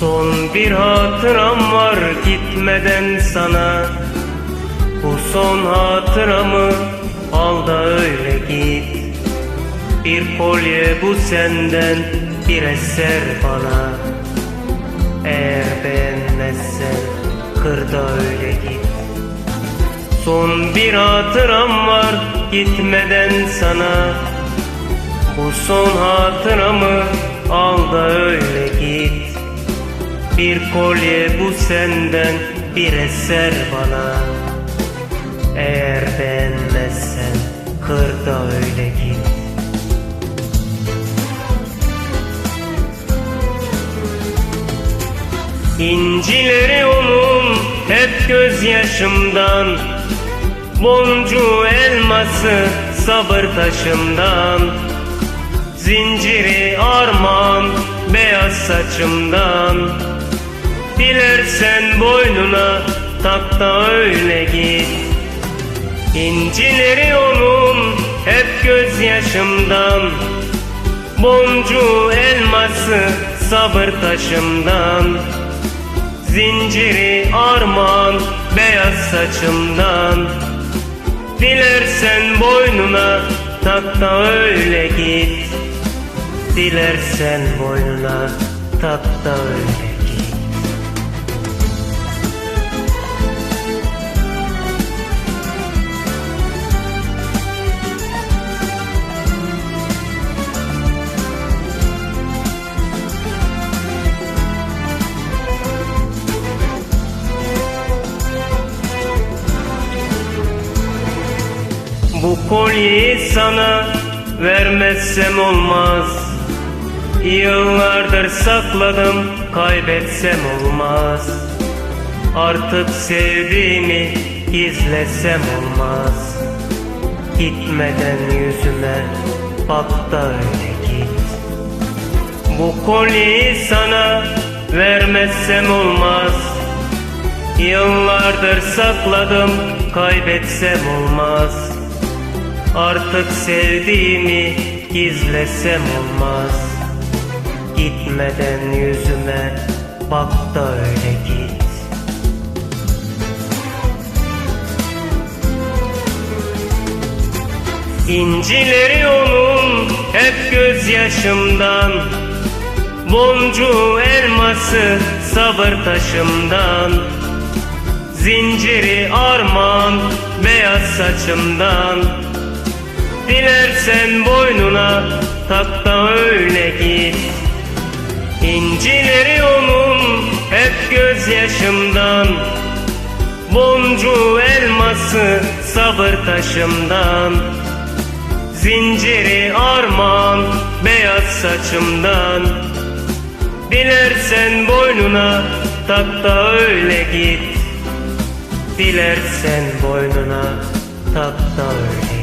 Son bir hatıram var gitmeden sana. Bu son hatıramı al da öyle git. Bir kolye bu senden bir eser bana. Eğer beğenmezsen kır da öyle git. Son bir hatıram var gitmeden sana. Bu son hatıramı al da öyle Bir kolye bu senden bir eser bana. Eğer beğenmezsen kır da öyle git. İncileri onun hep gözyaşımdan Boncuğu elması sabır taşımdan. Zinciri armağan beyaz saçımdan Dilersen boynuna tak da öyle git. İncileri onun hep gözyaşımdan. Boncuğu elması sabır taşımdan. Zinciri armağan beyaz saçımdan. Dilersen boynuna tak da öyle git. Dilersen boynuna tak da öyle Bu kolyeyi sana vermezsem olmaz. Yıllardır sakladım kaybetsem olmaz. Artık sevdiğimi gizlesem olmaz. Gitmeden yüzüme bak da öyle git. Bu kolyeyi sana vermezsem olmaz. Yıllardır sakladım kaybetsem olmaz Artık sevdiğimi gizlesem olmaz. Gitmeden yüzüme bak da öyle git. İncileri onun hep gözyaşımdan Boncuğu elması sabır taşımdan. Zinciri armağan beyaz saçımdan Dilersen boynuna tak da öyle git. İncileri onun hep gözyaşımdan. Boncuğu elması sabır taşımdan. Zinciri armağan beyaz saçımdan. Dilersen boynuna tak da öyle git. Dilersen boynuna tak da öyle